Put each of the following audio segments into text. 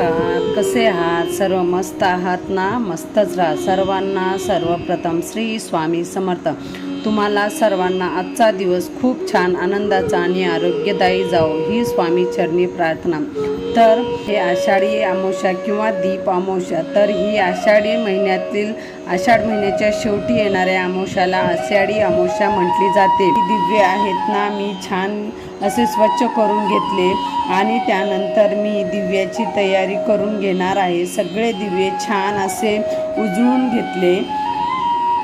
कसे आहात? सर्व मस्त आहात ना? मस्तच राहा. सर्वांना सर्वप्रथम श्री स्वामी समर्थ. तुम्हाला सर्वांना आजचा दिवस खूप छान आनंदाचा आणि आरोग्यदायी जाओ ही स्वामी चरणी प्रार्थना. तर हे आषाढी अमावस्या किंवा दीप अमावस्या तर ही आषाढी महिन्यातील आषाढ महिन्याच्या शेवटी येणाऱ्या अमावस्याला आषाढी अमावस्या म्हटली जाते. दिव्य आहेत ना मी छान असे स्वच्छ करून घेतले आणि त्यानंतर मी दिव्याची तयारी करून घेणार आहे. सगळे दिवे छान असे उजळून घेतले.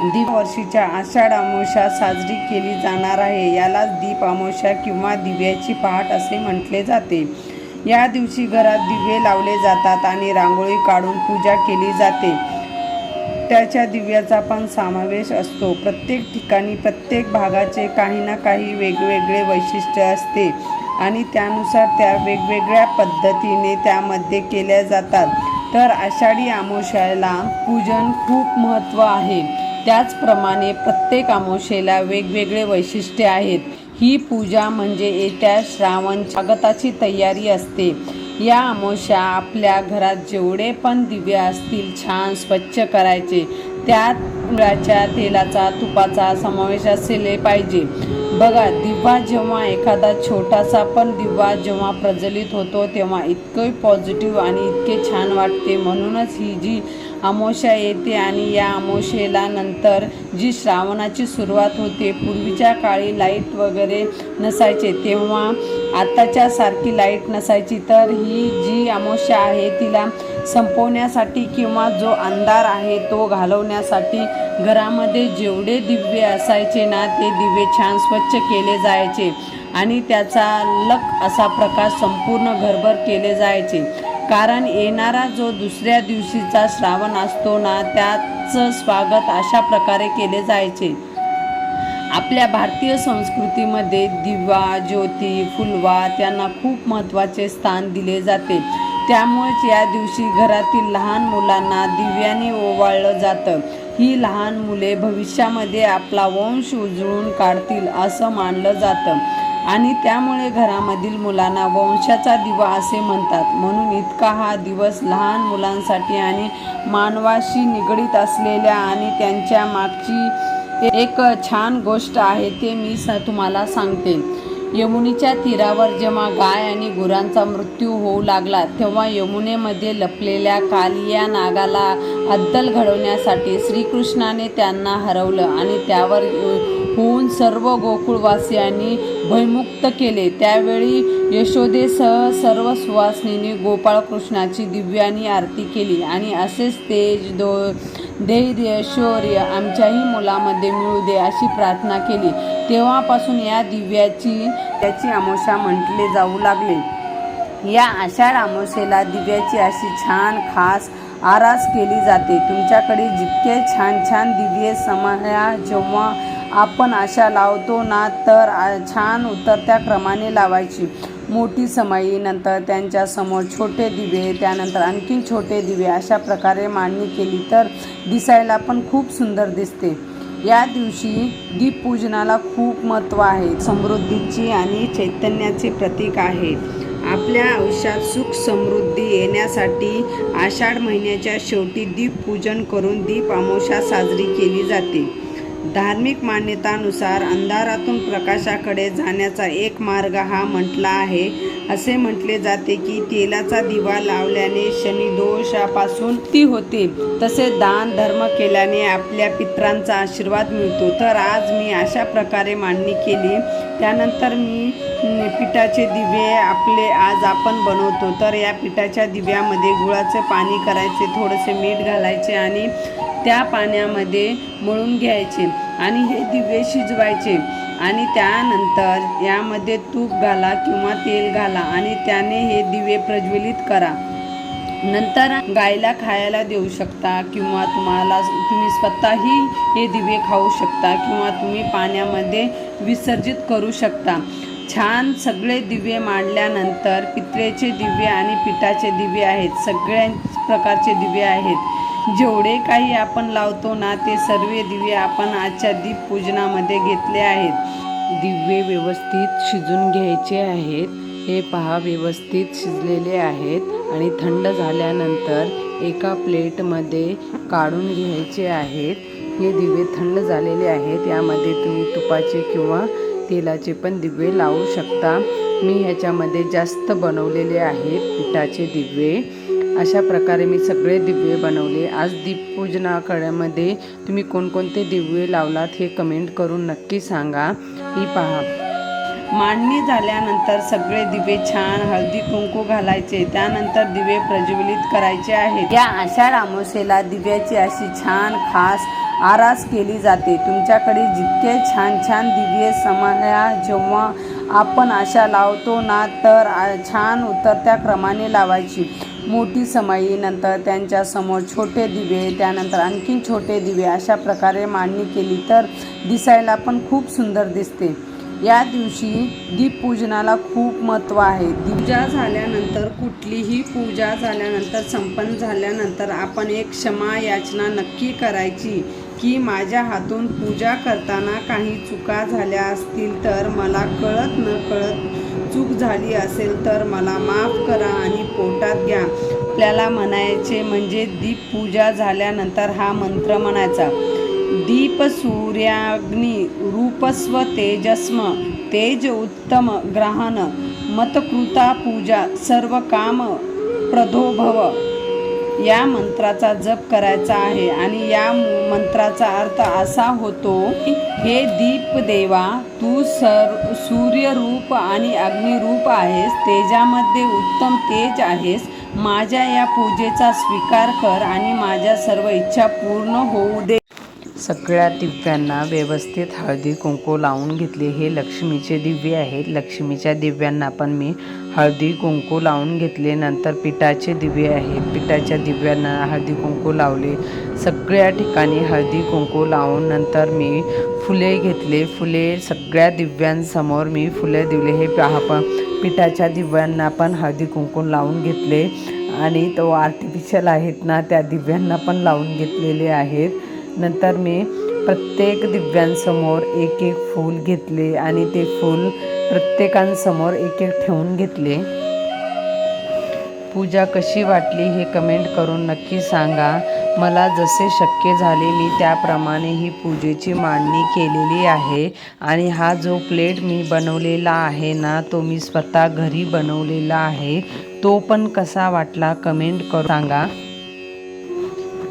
दीप वर्षीच्या आषाढ अमावस्या साजरी केली जाणार आहे. यालाच दीप अमावस्या किंवा दिव्याची पहाट असे म्हटले जाते. या दिवशी घरात दिवे लावले जातात आणि रांगोळी काढून पूजा केली जाते. त्याच्या दिव्याचा पण समावेश असतो. प्रत्येक ठिकाणी प्रत्येक भागाचे काही ना काही वेगवेगळे वैशिष्ट्य असते आणि त्यानुसार त्या वेगवेगळ्या पद्धतीने त्यामध्ये केल्या जातात. तर आषाढी आमोशाला पूजन खूप महत्त्व आहे. त्याचप्रमाणे प्रत्येक आमोशेला वेगवेगळे वैशिष्ट्ये आहेत. ही पूजा म्हणजे येत्या श्रावण स्वागताची तयारी असते. या अमावस्या आपल्या घरात जेवढे पण दिवे असतील छान स्वच्छ करायचे. त्यात गुळाच्या तेलाचा तुपाचा समावेश असले पाहिजे. बघा दिवा जेव्हा एखादा छोटासा पण दिवा जेव्हा प्रज्वलित होतो तेव्हा इतकं पॉझिटिव्ह आणि इतके छान वाटते. म्हणूनच ही जी अमावस्या येते आणि या अमावस्येला नंतर जी श्रावणाची सुरुवात होते पूर्वीच्या काळी लाइट वगैरे नसायचे तेव्हा आत्ताच्या सारखी लाइट नसायची. तर ही जी अमावस्या आहे तिला संपवण्यासाठी किंवा जो अंधार आहे तो घालवण्यासाठी घरामध्ये जेवढे दिवे असायचे ना ते दिवे छान स्वच्छ केले जायचे आणि त्याचा लक असा प्रकाश संपूर्ण घरभर केले जायचे. कारण येणारा जो दुसऱ्या दिवशीचा श्रावण असतो ना त्याचं स्वागत अशा प्रकारे केले जायचे. आपल्या भारतीय संस्कृतीमध्ये दिवा ज्योती फुलवा त्यांना खूप महत्त्वाचे स्थान दिले जाते. त्यामुळेच या दिवशी घरातील लहान मुलांना दिव्याने ओवाळलं जातं. ही लहान मुले भविष्यामध्ये आपला वंश उजळून काढतील असं मानलं जातं. आणि त्यामुळे घरामधील मुलांना वंशाचा दिवा असे म्हणतात. म्हणून इतका हा दिवस लहान मुलांसाठी आणि मानवाशी निगडीत असलेल्या आणि त्यांच्या मागची एक छान गोष्ट आहे ते मी स तुम्हाला सांगते. यमुनेच्या तीरावर जेव्हा गाय आणि गुरांचा मृत्यू होऊ लागला तेव्हा यमुनेमध्ये लपलेल्या कालिया नागाला अद्दल घडवण्यासाठी श्रीकृष्णाने त्यांना हरवलं आणि त्यावर होऊन सर्व गोकुळवासियांनी भयमुक्त केले. त्यावेळी यशोदेसह सर्व सुवासिनींनी गोपाळकृष्णाची दिव्यानी आरती केली आणि असेच तेज दो धैर्य शौर्य आमच्याही मुलामध्ये मिळू दे अशी प्रार्थना केली. तेव्हापासून या दिव्याची त्याची अमावस्या म्हटले जाऊ लागले. या आषाढ अमावस्येला दिव्याची अशी छान खास आरास केली जाते. तुमच्याकडे जितके छान छान दिव्ये समाया जेव्हा आपण अशा लावतो ना तर छान उतरत्या क्रमाने लावायची. मोठी समाई नंतर त्यांच्यासमोर छोटे दिवे त्यानंतर आणखीन छोटे दिवे अशा प्रकारे मांडणी केली तर दिसायला पण खूप सुंदर दिसते. या दिवशी दीपपूजनाला खूप महत्त्व आहे. समृद्धीची आणि चैतन्याचे प्रतीक आहे. आपल्या आयुष्यात सुख समृद्धी येण्यासाठी आषाढ महिन्याच्या शेवटी दीपपूजन करून दीप अमावस्या साजरी केली जाते. धार्मिक मान्यतानुसार अंधारातून प्रकाशाकडे जाण्याचा एक मार्ग हा म्हटला आहे. असे म्हटले जाते की तेलाचा दिवा लावल्याने शनिदोषापासून ती होते. तसे दान धर्म केल्याने आपल्या पित्रांचा आशीर्वाद मिळतो. तर आज मी अशा प्रकारे मांडणी केली. त्यानंतर मी पिठाचे दिवे आपले आज आपण बनवतो. तर या पिठाच्या दिव्यामध्ये गुळाचे पाणी करायचे थोडेसे मीठ घालायचे आणि त्या पाण्यामध्ये मळून घ्यायचे आणि हे दिवे शिजवायचे. आणि त्यानंतर यामध्ये तूप घाला किंवा तेल घाला आणि त्याने हे दिवे प्रज्वलित करा. नंतर गायला खायला देऊ शकता किंवा तुम्हाला तुम्ही स्वतःही हे दिवे खाऊ शकता किंवा तुम्ही पाण्यामध्ये विसर्जित करू शकता. छान सगळे दिवे मांडल्यानंतर पित्रेचे दिवे आणि पिठाचे दिवे आहेत. सगळ्या प्रकारचे दिवे आहेत. जेवढे काही आपण लावतो ना ते सर्व दिवे आपण आजच्या दीपपूजनामध्ये घेतले आहेत. दिवे व्यवस्थित शिजून घ्यायचे आहेत. हे पहा व्यवस्थित शिजलेले आहेत आणि थंड झाल्यानंतर एका प्लेटमध्ये काढून घ्यायचे आहेत. हे दिवे थंड झालेले आहेत. यामध्ये तुम्ही तुपाचे किंवा तेलाचे पण दिवे लावू शकता. मी ह्याच्यामध्ये जास्त बनवलेले आहेत पिठाचे दिवे. अशा प्रकारे मी सगळे दिवे बनवले. आज दीपपूजनाकड्यामध्ये तुम्ही कोणकोणते दिवे लावलात हे कमेंट करून नक्की सांगा. ही पहा. मांडणी झाल्यानंतर सगळे दिवे छान हळदी कुंकू घालायचे. त्यानंतर दिवे प्रज्वलित करायचे आहेत. या आषाढ अमावस्येला दिव्याची अशी छान खास आरास केली जाते. तुमच्याकडे जितके छान छान दिव्य समाया जेव्हा आपण अशा लावतो ना तर छान उतरत्या क्रमाने लावायची. मोठी समाई नंतर त्यांच्यासमोर छोटे दिवे त्यानंतर आणखीन छोटे दिवे अशा प्रकारे मांडणी केली तर दिसायला पण खूप सुंदर दिसते. या दिवशी दीपपूजनाला खूप महत्त्व आहे. पूजा झाल्यानंतर कुठलीही पूजा झाल्यानंतर संपन्न झाल्यानंतर आपण एक क्षमा याचना नक्की करायची. की माझ्या हातून पूजा करताना काही चुका झाल्या असतील तर मला कळत न कळत चूक झाली असेल तर मला माफ करा आणि पोटात घ्या. आपल्याला म्हणायचे म्हणजे दीपपूजा झाल्यानंतर हा मंत्र म्हणायचा दीप सूर्याग्नी रूपस्व तेजस्म तेज उत्तम ग्रहण मतकृता पूजा सर्व काम प्रदोभव. या मंत्राचा जप करायचा आहे. आणि या मंत्राचा अर्थ असा होतो हे दीप देवा तू सर सूर्यरूप आणि अग्निरूप आहेस तेजामध्ये उत्तम तेज आहेस माझ्या या पूजेचा स्वीकार कर आणि माझ्या सर्व इच्छा पूर्ण होऊ दे. सगळ्या दिव्यांना व्यवस्थित हळदी कुंकू लावून घेतले. हे लक्ष्मीचे दिव्य आहेत. लक्ष्मीच्या दिव्यांना पण मी हळदी कुंकू लावून घेतले. नंतर पिठाचे दिवे आहेत. पिठाच्या दिव्यांना हळदी कुंकू लावले. सगळ्या ठिकाणी हळदी कुंकू लावून नंतर मी फुले घेतले. फुले सगळ्या दिव्यांसमोर मी फुले दिले हे पहा पण पिठाच्या दिव्यांना पण हळदी कुंकू लावून घेतले. आणि तो आर्टिफिशियल आहेत ना त्या दिव्यांना पण लावून घेतलेले आहेत. नंतर मी प्रत्येक दिव्यांसमोर एक एक फूल घेतले आणि ते फूल प्रत्येकांसमोर एक एक ठेवून घेतले. पूजा कशी वाटली हे कमेंट करून नक्की सांगा. मला जसे शक्य झाले मी त्याप्रमाणे ही पूजेची मांडणी केलेली आहे आणि हा जो प्लेट मी बनवलेला आहे ना तो मी स्वतः घरी बनवलेला आहे तो पण कसा वाटला कमेंट करून सांगा.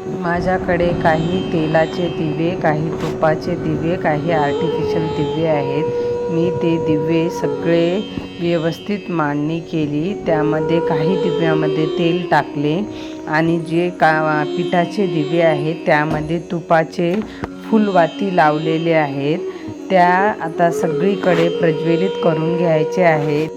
माझ्याकडे काही तेलाचे दिवे काही तुपाचे दिवे काही आर्टिफिशियल दिवे आहेत. मी ते दिवे सगळे व्यवस्थित मांडणी केली. त्यामध्ये काही दिव्यामध्ये तेल टाकले आणि जे का पिठाचे दिवे आहेत त्यामध्ये तुपाचे फुलवाती लावलेले आहेत. त्या आता सगळीकडे प्रज्वलित करून घ्यायचे आहेत.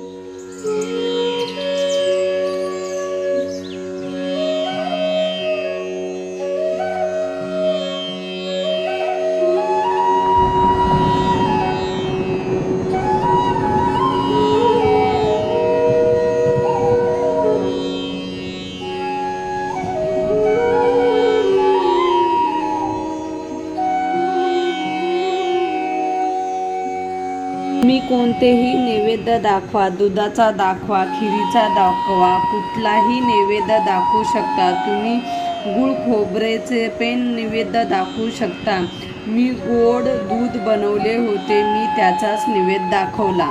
कोणतेही नैवेद्य दाखवा दुधाचा दाखवा खिरीचा दाखवा कुठलाही नैवेद्य दाखवू शकता. तुम्ही गुळ खोबरेचे पेन नैवेद्य दाखवू शकता. मी गोड दूध बनवले होते मी त्याचाच नैवेद्य दाखवला.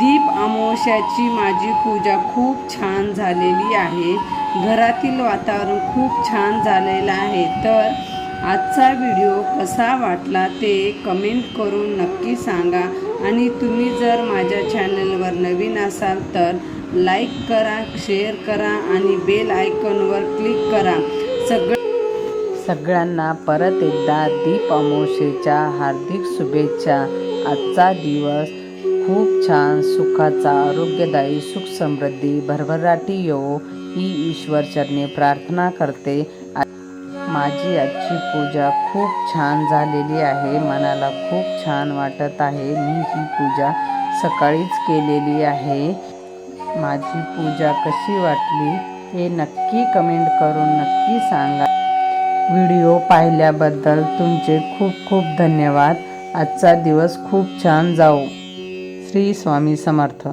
दीप अमावस्याची माझी पूजा खूप छान झालेली आहे. घरातील वातावरण खूप छान झालेलं आहे. तर आजचा व्हिडिओ कसा वाटला ते कमेंट करून नक्की सांगा. आणि तुम्ही जर माझ्या चॅनलवर नवीन असाल तर लाईक करा शेअर करा आणि बेल आयकॉनवर क्लिक करा. सगळं सगळ्यांना परत एकदा दीप अमावस्येच्या हार्दिक शुभेच्छा. आजचा दिवस खूप छान सुखाचा आरोग्यदायी सुख समृद्धी भरभराटी येवो. ही ईश्वरचरणे प्रार्थना करते. माझी आजची पूजा खूप छान झालेली आहे. मनाला खूप छान वाटत आहे. मी ही पूजा सकाळीच केलेली आहे. माझी पूजा कशी वाटली हे नक्की कमेंट करून नक्की सांगा. व्हिडिओ पाहिल्याबद्दल तुमचे खूप खूप धन्यवाद. आजचा दिवस खूप छान जाऊ श्री स्वामी समर्थ.